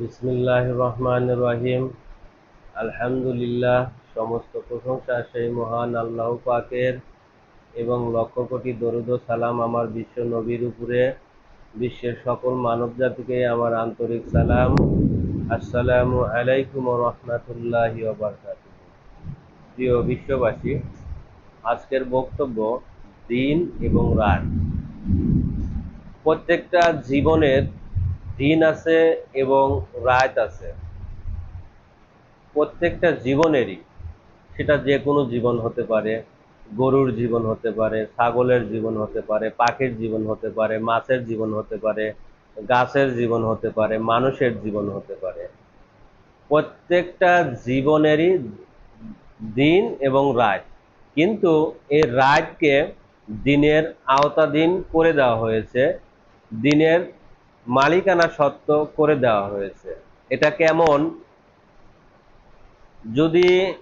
বিসমিল্লাহ রহমান রহিম আলহামদুলিল্লাহ, সমস্ত প্রশংসা সেই মহান আল্লাহ পাকের এবং লক্ষ কোটি দরুদ সালাম আমার বিশ্ব নবীর উপরে, বিশ্বের সকল মানব জাতিকে আমার আন্তরিক সালাম। আসসালামু আলাইকুম রহমতুল্লাহ প্রিয় বিশ্ববাসী, আজকের বক্তব্য দিন এবং রাত। প্রত্যেকটা জীবনের দিন আছে এবং রাত আছে। প্রত্যেকটা জীবনেরই সেটা যে কোনো জীবন হতে পারে, গরুর জীবন হতে পারে, ছাগলের জীবন হতে পারে, পাখির জীবন হতে পারে, মাছের জীবন হতে পারে, গাছের জীবন হতে পারে, মানুষের জীবন হতে পারে। প্রত্যেকটা জীবনেরই দিন এবং রাত। কিন্তু এই রাতকে দিনের আওতাধীন করে দেওয়া হয়েছে। দিনের মালিকানা সত্ত্ব করে দেওয়া হয়েছে। এটা কেমন? যদি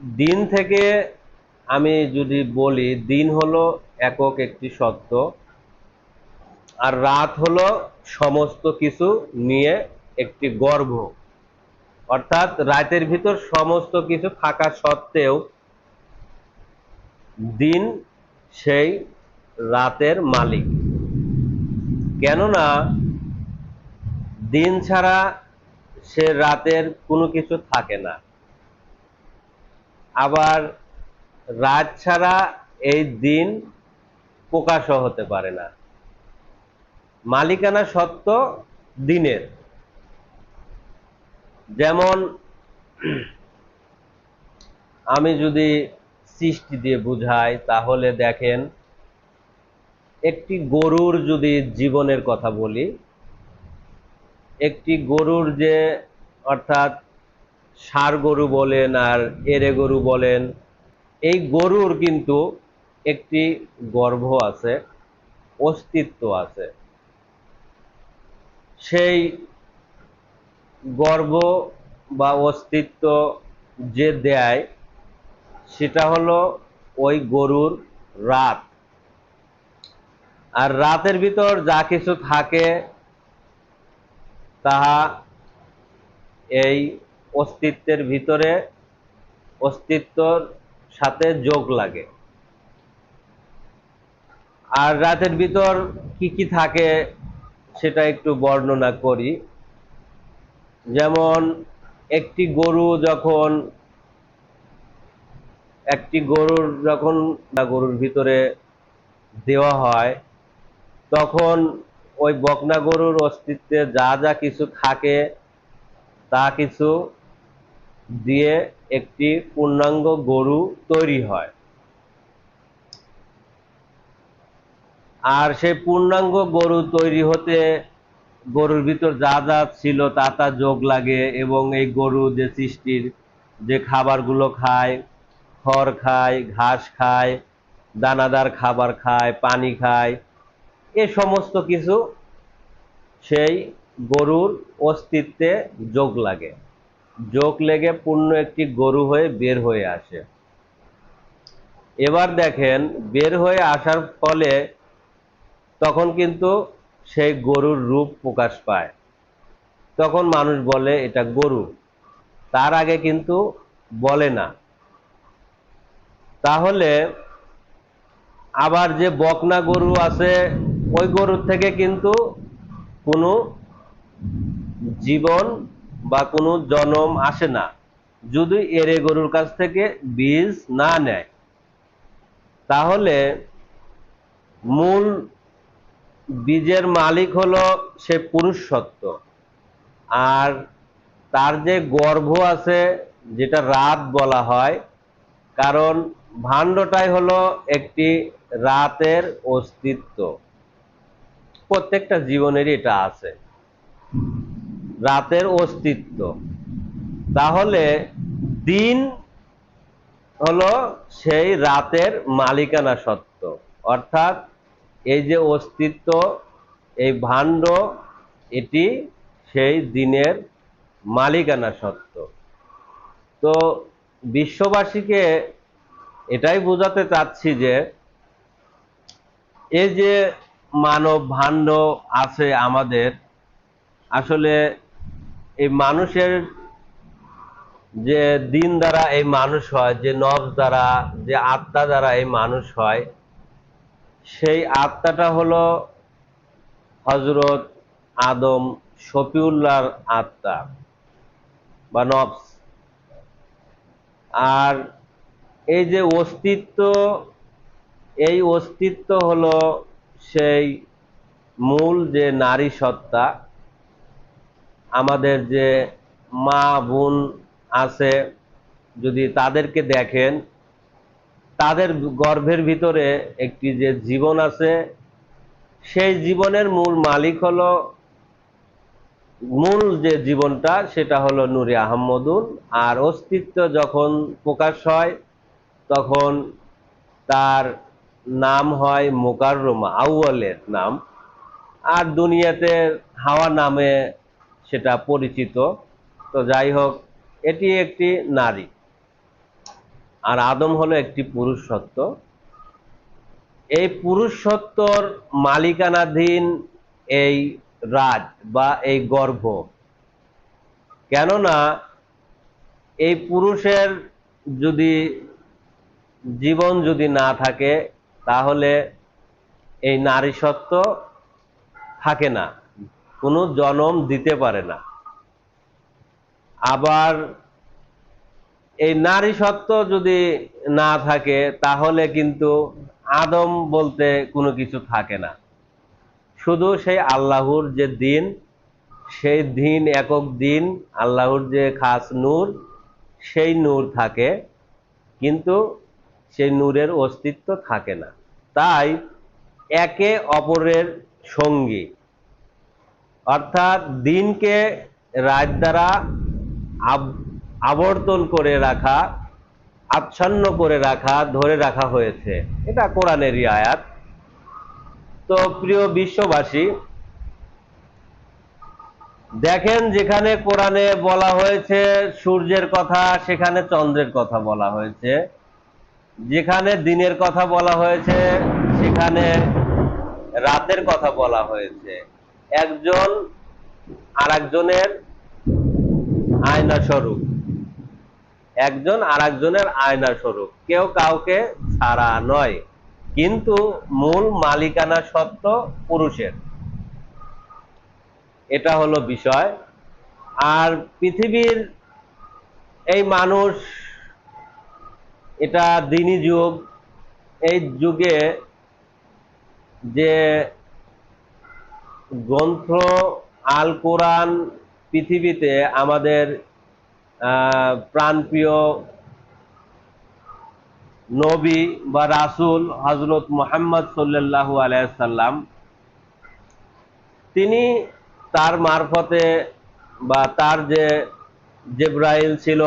দিন থেকে আমি যদি বলি, দিন হলো একক একটি সত্য, আর রাত হলো সমস্ত কিছু নিয়ে একটি গর্ভ। অর্থাৎ রাতের ভিতর সমস্ত কিছু থাকা সত্ত্বেও দিন সেই রাতের মালিক। কেননা দিন ছাড়া সে রাতের কোনো কিছু থাকে না। আবার রাত ছাড়া এই দিন প্রকাশও হতে পারে না। মালিকানা সত্য দিনের। যেমন আমি যদি সৃষ্টি দিয়ে বুঝাই, তাহলে দেখেন একটি গরুর যদি জীবনের কথা বলি, একটি গরুর যে অর্থাৎ সার গরু বলেন আর এরে গরু বলেন, এই গরুর কিন্তু একটি গর্ভ আছে, অস্তিত্ব আছে। সেই গর্ব বা অস্তিত্ব যে দেয়, সেটা হলো ওই গরুর রাত। আর রাতের ভিতর যা কিছু থাকে, তাহা এই অস্তিত্বের ভিতরে অস্তিত্বর সাথে যোগ লাগে। আর রাতের ভিতর কি কি থাকে, সেটা একটু বর্ণনা করি। যেমন, একটি গরু যখন, একটি গরুর যখন গরুর ভিতরে দেওয়া হয় তখন ওই বকনা গরুর অস্তিত্বে যা যা কিছু থাকে, তা কিছু দিয়ে একটি পূর্ণাঙ্গ গরু তৈরি হয়। আর সেই পূর্ণাঙ্গ গরু তৈরি হতে গরুর ভিতর যা যা ছিল, তা তা যোগ লাগে এবং এই গরু যে সৃষ্টির যে খাবারগুলো খায়, খড় খায়, ঘাস খায়, দানাদার খাবার খায়, পানি খায় এ সমস্ত কিছু সেই গরুর অস্তিত্বে যোগ লাগে। যোগ লেগে পূর্ণ একটি গরু হয়ে বের হয়ে আসে। এবার দেখেন, বের হয়ে আসার ফলে তখন কিন্তু সেই গরুর রূপ প্রকাশ পায়। তখন মানুষ বলে, এটা গরু। তার আগে কিন্তু বলে না। তাহলে আবার যে বকনা গরু আছে ওই গরুর থেকে কিন্তু কোনো জীবন বা কোনো জনম আসে না, যদি এরে গরুর কাছ থেকে বীজ না নেয়। তাহলে মূল বীজের মালিক হলো সে পুরুষ সত্য আর তার যে গর্ভ আছে, যেটা রাত বলা হয়, কারণ ভাণ্ডটাই হলো একটি রাতের অস্তিত্ব। প্রত্যেকটা জীবনেরই এটা আছে। রাতের অস্তিত্ব। তাহলে দিন হলো সেই রাতের মালিকানা সত্য। অর্থাৎ এই যে অস্তিত্ব, এই ভাণ্ড, এটি সেই দিনের মালিকানা সত্য। তো বিশ্ববাসীকে এটাই বোঝাতে চাচ্ছি যে, এই যে মানব ভাণ্ড আছে আমাদের। আসলে এই মানুষের যে দিন দ্বারা এই মানুষ হয়, যে নব দ্বারা, যে আত্মা দ্বারা এই মানুষ হয়, সেই আত্মাটা হলো হজরত আদম শফিউল্লাহর আত্মা বা নফস। আর এই যে অস্তিত্ব, এই অস্তিত্ব হলো সেই মূল যে নারী সত্তা, আমাদের যে মা, বোন আছে, যদি তাদেরকে দেখেন, তাদের গর্ভের ভিতরে একটি যে জীবন আছে, সেই জীবনের মূল মালিক হলো, মূল যে জীবনটা, সেটা হলো নূরে আহমদুল আর অস্তিত্ব যখন প্রকাশ হয়, তখন তার নাম হয় মোকাররমা, আউয়ালের নাম। আর দুনিয়াতে হাওয়া নামে সেটা পরিচিত। তো যাই হোক, এটি একটি নারী। আর আদম হলো একটি পুরুষ সত্য এই পুরুষ সত্তর মালিকানাধীন এই রাজ বা এই গর্ভ। কেননা, এই পুরুষের যদি জীবন যদি না থাকে তাহলে এই নারী সত্য থাকে না। কোনো জনম দিতে পারে না। আবার এই নারী সত্য যদি না থাকে, তাহলে কিন্তু আদম বলতে কোনো কিছু থাকে না। শুধু সেই আল্লাহর যে দিন, সেই দিন একক দিন, আল্লাহর যে খাস নূর, সেই নূর থাকে। কিন্তু সেই নূরের অস্তিত্ব থাকে না। তাই একে অপরের সঙ্গী। অর্থাৎ দিনকে রাত দ্বারা আবর্তন করে রাখা, আচ্ছন্ন করে রাখা, ধরে রাখা হয়েছে। এটা কোরআনেরই আয়াত তো প্রিয় বিশ্ববাসী, দেখেন যেখানে কোরআনে বলা হয়েছে, সূর্যের কথা, সেখানে চন্দ্রের কথা বলা হয়েছে। যেখানে দিনের কথা বলা হয়েছে, সেখানে রাতের কথা বলা হয়েছে। একজন আরেকজনের আয়না স্বরূপ একজন আরেকজনের আয়না স্বরূপ কেউ কাউকে ছাড়া নয়। কিন্তু মূল মালিকানা সত্ত্ব পুরুষের। এটা হলো বিষয়। আর পৃথিবীর এই মানুষ এটা দিনী যুগ। এই যুগে যে গ্রন্থ, আল কোরআন পৃথিবীতে আমাদের প্রাণপ্রিয় নবী বা রাসূল হজরত মোহাম্মদ সাল্লাল্লাহু আলাইসাল্লাম তিনি তার মারফতে বা তার যে জেব্রাইল ছিল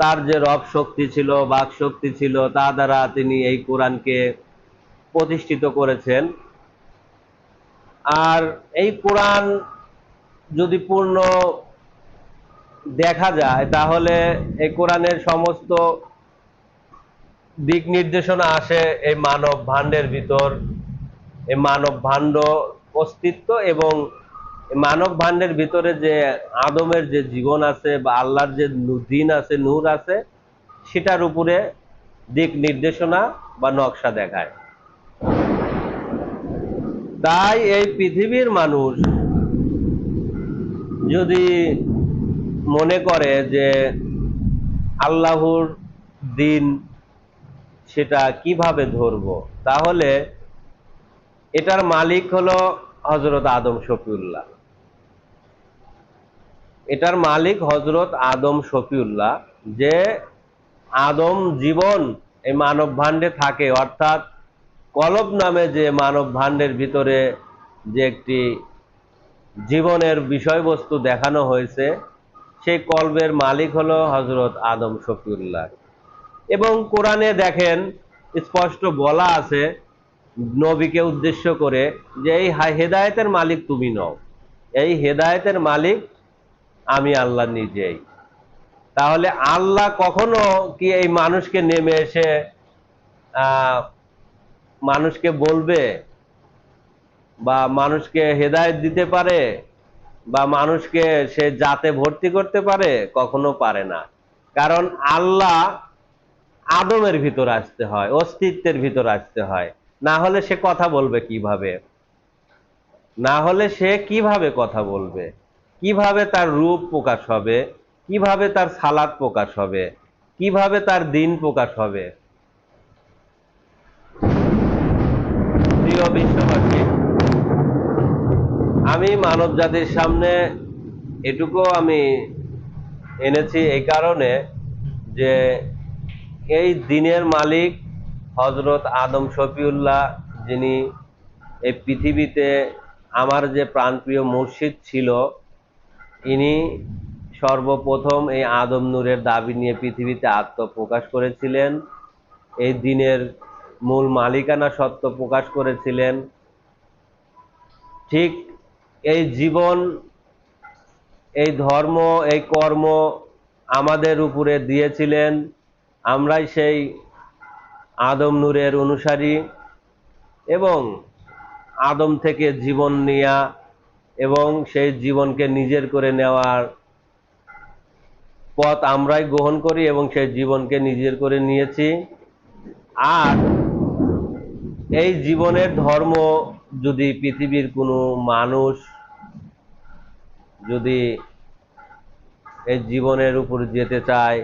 তার যে রব শক্তি ছিল, বাক শক্তি ছিল, তা দ্বারা তিনি এই কোরআনকে প্রতিষ্ঠিত করেছেন। আর এই কোরআন যদি পূর্ণ দেখা যায়, তাহলে এই কোরআনের সমস্ত দিক নির্দেশনা আসে এই মানব ভাণ্ডের ভিতর। এই মানব ভাণ্ড অস্তিত্ব এবং মানব ভাণ্ডের ভিতরে যে আদমের যে জীবন আছে বা আল্লাহর যে দিন আছে, নূর আছে, সেটার উপরে দিক নির্দেশনা বা নকশা দেখায়। তাই এই পৃথিবীর মানুষ যদি মনে করে যে আল্লাহর দিন সেটা কীভাবে ধরবো, তাহলে এটার মালিক হলো হজরত আদম শফিউল্লাহ। এটার মালিক হজরত আদম শফিউল্লাহ, যে আদম জীবন এই মানব ভাণ্ডে থাকে, অর্থাৎ কলব নামে যে মানব ভাণ্ডের ভিতরে যে একটি জীবনের বিষয়বস্তু দেখানো হয়েছে, সেই কলবের মালিক হলো হজরত আদম শফিউল্লাহ। এবং কোরআনে দেখেন, স্পষ্ট বলা আছে নবীকে উদ্দেশ্য করে যে, এই হেদায়েতের মালিক তুমি নও। এই হেদায়েতের মালিক আমি আল্লাহ নিজেই। তাহলে আল্লাহ কখনো কি এই মানুষকে নেমে এসে মানুষকে বলবে বা মানুষকে হেদায়ত দিতে পারে বা মানুষকে সে জাতে ভর্তি করতে পারে? কখনো পারে না। কারণ আল্লাহ আদমের ভিতর আসতে হয়, অস্তিত্বের ভিতর আসতে হয়। না হলে সে কথা বলবে কীভাবে? না হলে সে কীভাবে কথা বলবে? কীভাবে তার রূপ প্রকাশ হবে? কীভাবে তার সালাদ প্রকাশ হবে? কীভাবে তার দিন প্রকাশ হবে? প্রিয় বিশ্ববাসী, আমি মানব জাতির সামনে এটুকু আমি এনেছি এই কারণে যে এই দিনের মালিক হজরত আদম শফিউল্লাহ, যিনি এই পৃথিবীতে আমার যে প্রাণপ্রিয় মুর্শিদ ছিল ইনি সর্বপ্রথম এই আদম নূরের দাবি নিয়ে পৃথিবীতে আত্মপ্রকাশ করেছিলেন। এই দিনের মূল মালিকানা সত্য প্রকাশ করেছিলেন। ঠিক এই জীবন, এই ধর্ম, এই কর্ম আমাদের উপরে দিয়েছিলেন। আমরাই সেই আদম নূরের অনুসারী এবং আদম থেকে জীবন নেয়া এবং সেই জীবনকে নিজের করে নেওয়ার পথ আমরাই গ্রহণ করি এবং সেই জীবনকে নিজের করে নিয়েছি। আর এই জীবনের ধর্ম যদি পৃথিবীর কোনো মানুষ যদি এই জীবনের উপর যেতে চায়,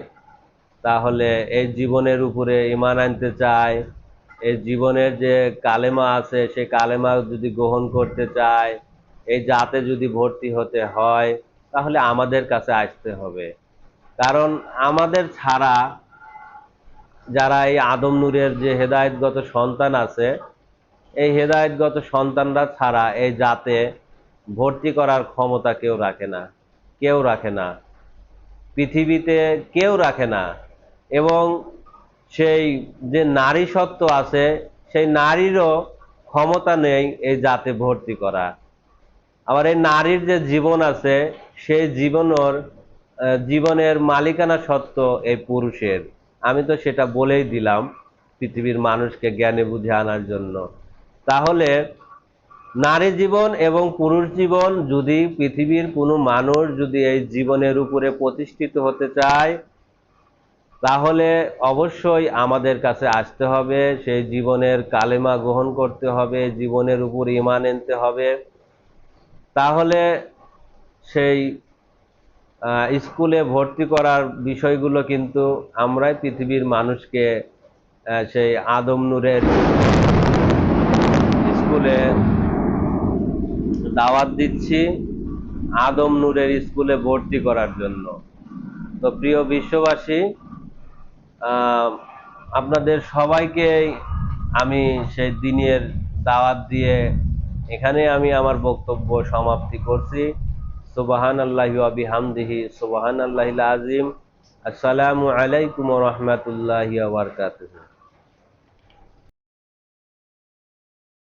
তাহলে এই জীবনের উপরে ইমান আনতে চায়। এই জীবনের যে কালেমা আছে, সেই কালেমা যদি গ্রহণ করতে চায় এই জাতে যদি ভর্তি হতে হয়, তাহলে আমাদের কাছে আসতে হবে। কারণ আমাদের ছাড়া যারা এই আদম নূরের যে হেদায়তগত সন্তান আছে, এই হেদায়তগত সন্তানরা ছাড়া এই জাতে ভর্তি করার ক্ষমতা কেউ রাখে না, কেউ রাখে না। পৃথিবীতে কেউ রাখে না। এবং সেই যে নারী সত্য আছে, সেই নারীরও ক্ষমতা নেই এই জাতে ভর্তি করা। আবার এই নারীর যে জীবন আছে, সেই জীবনের জীবনের মালিকানা সত্য এই পুরুষের। আমি তো সেটা বলেই দিলাম পৃথিবীর মানুষকে জ্ঞানে বুঝে আনার জন্য। তাহলে নারী জীবন এবং পুরুষ জীবন যদি পৃথিবীর কোনো মানুষ যদি এই জীবনের উপরে প্রতিষ্ঠিত হতে চায়, তাহলে অবশ্যই আমাদের কাছে আসতে হবে, সেই জীবনের কালেমা গ্রহণ করতে হবে, জীবনের উপর ইমান আনতে হবে। তাহলে সেই স্কুলে ভর্তি করার বিষয়গুলো কিন্তু আমরাই পৃথিবীর মানুষকে সেই আদম নূরের স্কুলে দাওয়াত দিচ্ছি আদম নূরের স্কুলে ভর্তি করার জন্য। তো প্রিয় বিশ্ববাসী আপনাদের সবাইকে আমি সেই দিনের দাওয়াত দিয়ে এখানে আমি আমার বক্তব্য সমাপ্তি করছি। সুবাহান আল্লাহি আবিহামদিহি সুবাহান আল্লাহিল আজিম আসসালামু আলাইকুম রহমতুল্লাহ আবরকাতুহ